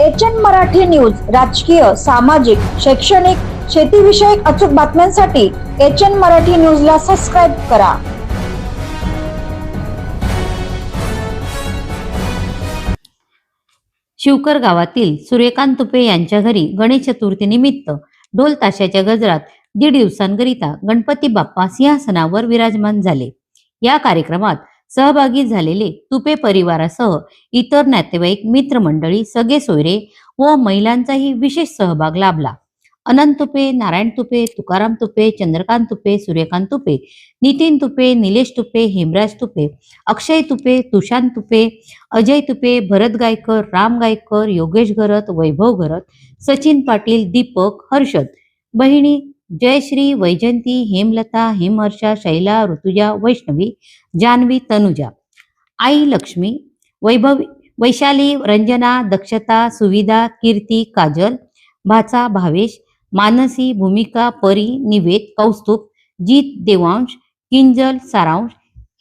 H N Marathi news राजकीय सामाजिक शैक्षणिक शेतीविषयक अचूक बातम्यांसाठी एच एन मराठी न्यूजला सबस्क्राईब करा. शिवकर गावातील सूर्यकांत तुपे यांच्या घरी गणेश चतुर्थीनिमित्त ढोल ताशाच्या गजरात दीड दिवसांकरिता गणपती बाप्पा सिंहासनावर विराजमान झाले. या कार्यक्रमात सहभागी झालेले तुपे परिवारासह इतर नातेवाईक मित्रमंडळी सगळे सोयरे व महिलांचाही विशेष सहभाग लाभला. अनंत तुपे नारायण तुपे तुकाराम तुपे चंद्रकांत तुपे सूर्यकांत तुपे नितीन तुपे निलेश तुपे हेमराज तुपे अक्षय तुपे तुषांत तुपे अजय तुपे भरत गायकर राम गायकर योगेश घरत वैभव घरत सचिन पाटील दीपक हर्षद बहिणी जयश्री वैजंती हेमलता हेमहर्षा शैला ऋतुजा वैष्णवी जान्हवी तनुजा. आई लक्ष्मी वैभव वैशाली रंजना दक्षता सुविधा कीर्ती काजल भाचा भावेश मानसी भूमिका परी निवेद कौस्तुभ जीत देवांश किंजल सारांश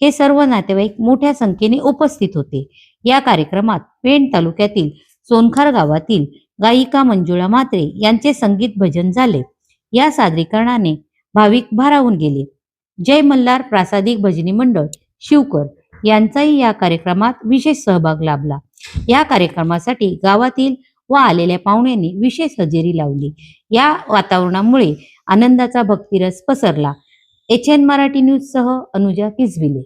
हे सर्व नातेवाईक मोठ्या संख्येने उपस्थित होते. या कार्यक्रमात पेण तालुक्यातील सोनखार गावातील गायिका मंजुळा म्हात्रे यांचे संगीत भजन झाले. या सादरीकरणाने भाविक भारावून गेले. जय मल्हार प्रासादिक भजनी मंडळ शिवकर यांचाही या कार्यक्रमात विशेष सहभाग लाभला. या कार्यक्रमासाठी गावातील व आलेल्या पाहुण्यांनी विशेष हजेरी लावली. या वातावरणामुळे आनंदाचा भक्तिरस पसरला. एच एन मराठी न्यूज सह अनुजा किसविले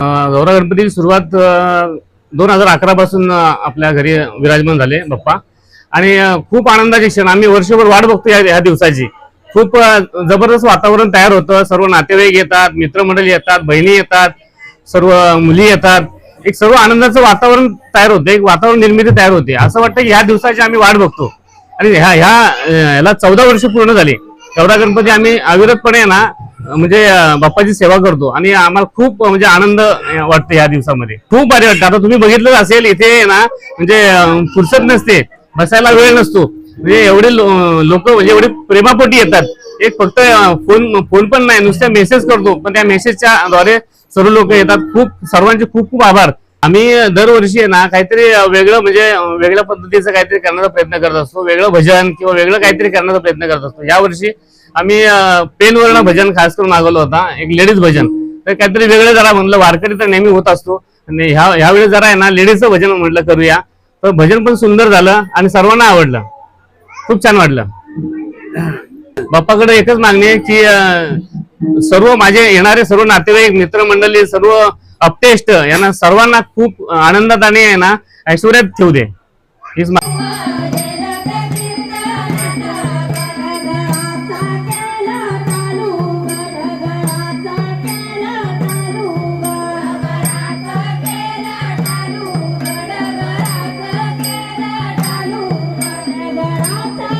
गौरा गणपतीची सुरुवात दोन हजार अकरा पासून आपल्या घरी विराजमान झाले बाप्पा. आणि खूप आनंदाचे क्षण. आम्ही वर्षभर वाट बघतो या ह्या दिवसाची. खूप जबरदस्त वातावरण तयार होतं. सर्व नातेवाईक येतात मित्रमंडळी येतात बहिणी येतात सर्व मुली येतात. एक सर्व आनंदाचं वातावरण तयार होतं. एक वातावरण निर्मिती तयार होते. असं वाटतं की ह्या दिवसाची आम्ही वाट बघतो. आणि ह्या ह्या याला चौदा वर्ष पूर्ण झाली. गौरा गणपती आम्ही अविरतपणे ना म्हणजे बाप्पाची सेवा करतो. आणि आम्हाला खूप म्हणजे आनंद वाटतो या दिवसामध्ये. खूप भारी वाटतं. आता तुम्ही बघितलं असेल इथे ना म्हणजे फुरसत नसते. बसायला वेळ नसतो. म्हणजे एवढे लोक म्हणजे एवढे प्रेमापोटी येतात. एक फक्त फोन फोन पण नाही नुसत्या मेसेज करतो. पण त्या मेसेजच्या द्वारे सर्व लोक येतात. खूप सर्वांचे खूप खूप आभार. आम्ही दरवर्षी आहे ना काहीतरी वेगळं म्हणजे वेगळ्या पद्धतीचं काहीतरी करण्याचा प्रयत्न करत असतो. वेगळं भजन किंवा वेगळं काहीतरी करण्याचा प्रयत्न करत असतो. यावर्षी आम्ही पेनवरनं भजन खास करून मागवलं होता. एक लेडीज भजन. तर काहीतरी वेगळं जरा म्हणलं वारकरी तर नेहमी होत असतो. आणि ह्या ह्यावेळी जरा आहे ना लेडीजचं भजन म्हटलं करूया. तर भजन पण सुंदर झालं आणि सर्वांना आवडलं. खूप छान वाटलं. बाप्पाकडे एकच मागणी आहे की सर्व माझे येणारे सर्व नातेवाईक मित्रमंडळी सर्व अपटेस्ट यांना सर्वांना खूप आनंदात आणि ना ऐश्वर्यात ठेवू दे. हीच मागणी एच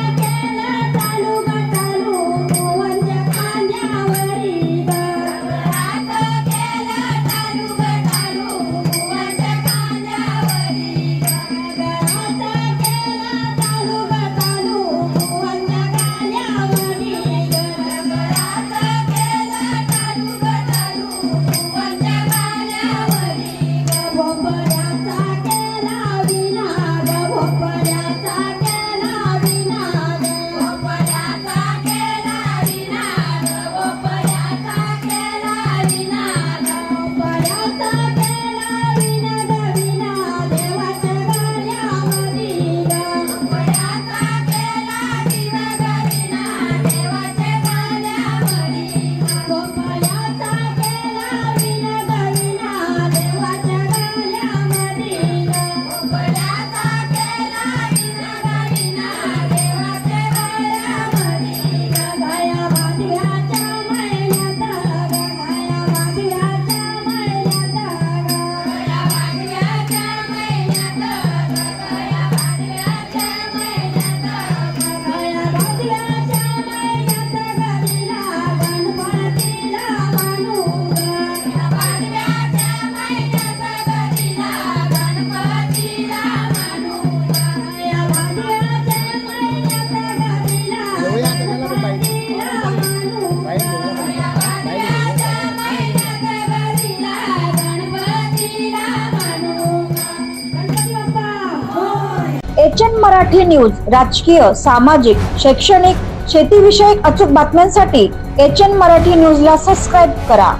एन मराठी न्यूज राजकीय सामाजिक शैक्षणिक शेतीविषयक अचूक बातम्यांसाठी एच एन मराठी न्यूजला सबस्क्राईब करा.